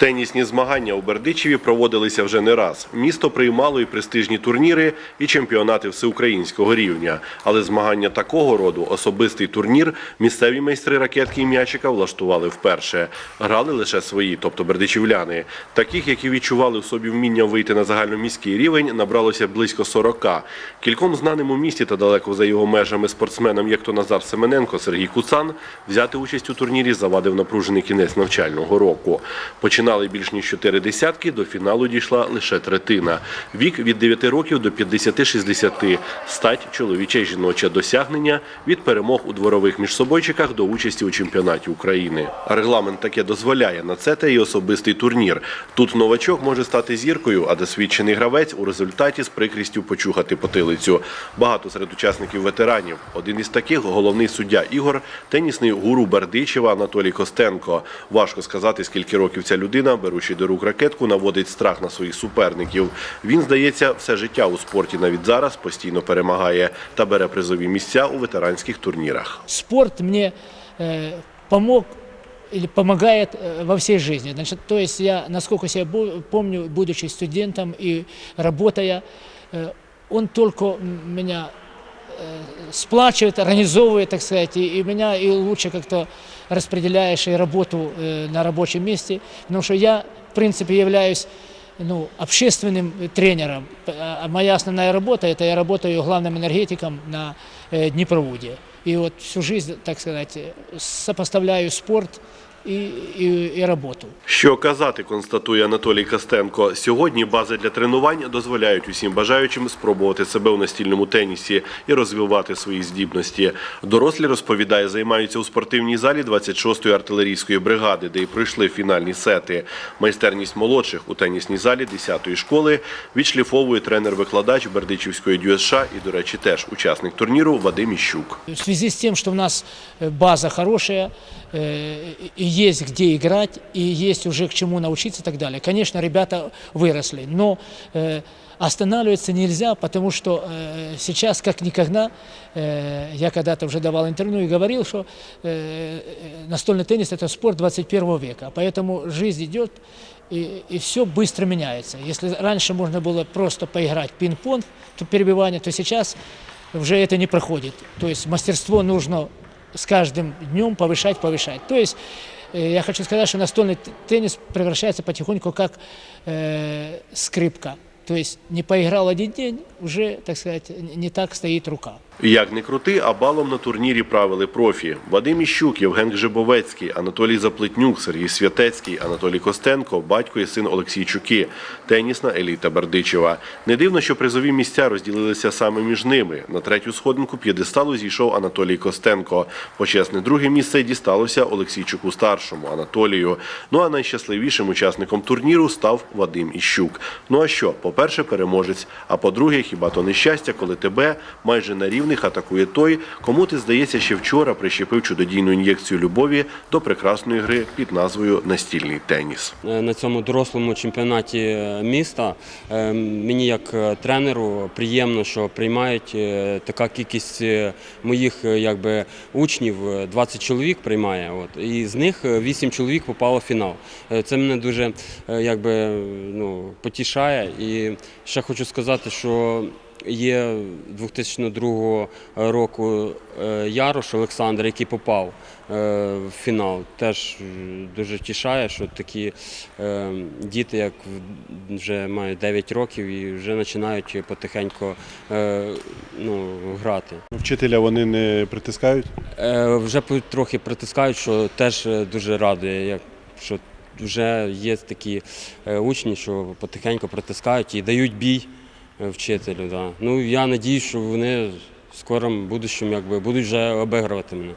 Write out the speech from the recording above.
Тенісні змагання у Бердичеві проводилися вже не раз. Місто приймало і престижні турніри, і чемпіонати всеукраїнського рівня. Але змагання такого роду, особистий турнір, місцеві майстри ракетки і м'ячика влаштували вперше. Грали лише свої, тобто бердичівляни. Таких, які відчували в собі вміння вийти на загальноміський рівень, набралося близько 40. Кільком знаним у місті та далеко за його межами спортсменам, як то Назар Семененко, Сергій Куцан, взяти участь у турнірі завадив напружений кінець навчального року. Починали більш ніж чотири десятки, до фіналу дійшла лише третина. Вік від 9 років до 50-60, стать чоловіче жіноче досягнення від перемог у дворових міжсобойчиках до участі у чемпіонаті України. Регламент таке дозволяє на це та й особистий турнір. Тут новачок може стати зіркою, а досвідчений гравець у результаті з прикрістю почухати потилицю. Багато серед учасників ветеранів. Один із таких головний суддя ігор, тенісний гуру Бердичева Анатолій Костенко. Важко сказати, скільки років ця людина, беручи до рук ракетку, наводить страх на своїх суперників. Він, здається, все життя у спорті навіть зараз постійно перемагає та бере призові місця у ветеранських турнірах. спорт мне э, помог или помогает э, во всей жизни. Значит, то есть я, насколько себя бу- помню, будучи студентом и работая, э, он только м- меня э, сплачивает, организовывает, так сказать, и, и меня и лучше как-то распределяешь и работу э, на рабочем месте, потому что я, в принципе, являюсь ну, общественным тренером. А моя основная работа – это я работаю главным энергетиком на э, Днепроводе. И вот всю жизнь, так сказать, э, сопоставляю спорт и, и, и работу. Що казати, констатує Анатолій Костенко. Сьогодні бази для тренувань дозволяють усім бажаючим спробувати себе у настільному тенісі і розвивати свої здібності. Дорослі розповідає, займаються у спортивній залі 26-ї артилерійської бригади, де й пройшли фінальні сети. Майстерність молодших у тенісній залі 10-ї школи відшліфовує тренер-викладач Бердичівської ДЮСШ і, до речі, теж учасник турніру Вадим Іщук. В связи с тем, что у нас э, база хорошая, э, и есть где играть, и есть уже к чему научиться и так далее. Конечно, ребята выросли, но э, останавливаться нельзя, потому что э, сейчас, как никогда, э, я когда-то уже давал интервью и говорил, что э, настольный теннис – это спорт 21 века, поэтому жизнь идет, и, и все быстро меняется. Если раньше можно было просто поиграть пинг-понг, то перебивание, то сейчас уже это не проходит. То есть мастерство нужно с каждым днем повышать, повышать. То есть я хочу сказать, что настольный теннис превращается потихоньку как э, скрипка. То есть не поиграл один день, уже, так сказать, не так стоит рука. Як не крути, а балом на турнірі правили профі. Вадим Іщук, Євген Гжибовецький, Анатолій Заплетнюк, Сергій Святецький, Анатолій Костенко, батько і син Олексійчуки, тенісна еліта Бердичева. Не дивно, що призові місця розділилися саме між ними. На третю сходинку п'єдесталу зійшов Анатолій Костенко. Почесне друге місце дісталося Олексійчуку старшому Анатолію. Ну а найщасливішим учасником турніру став Вадим Іщук. Ну а що, по-перше, переможець. А по-друге, хіба то нещастя, коли тебе майже на рівних атакує той, кому ти здається, ще вчора прищепив чудодійну ін'єкцію любові до прекрасної гри під назвою Настільний теніс. Е, на цьому дорослому чемпіонаті е, міста. Е, Мені як тренеру приємно, що приймають така кількість моїх якби, учнів, е, 20 чоловік приймає. От, і з них 8 чоловік попало в фінал. Це мене дуже якби, ну, потішає. І ще хочу сказати, що Є 2002 року е, Ярош Олександр, який попав е, в фінал. Теж дуже тішає, що такі е, діти, як вже мають 9 років і вже починають потихеньку ну, грати. Вчителя вони не притискають. Вже трохи притискають, що теж дуже радує, як що вже є такі учні, що потихеньку притискають і дають бій вчителю. Да. Ну я надію, що вони в скорому будущому якби будуть вже обігрувати мене.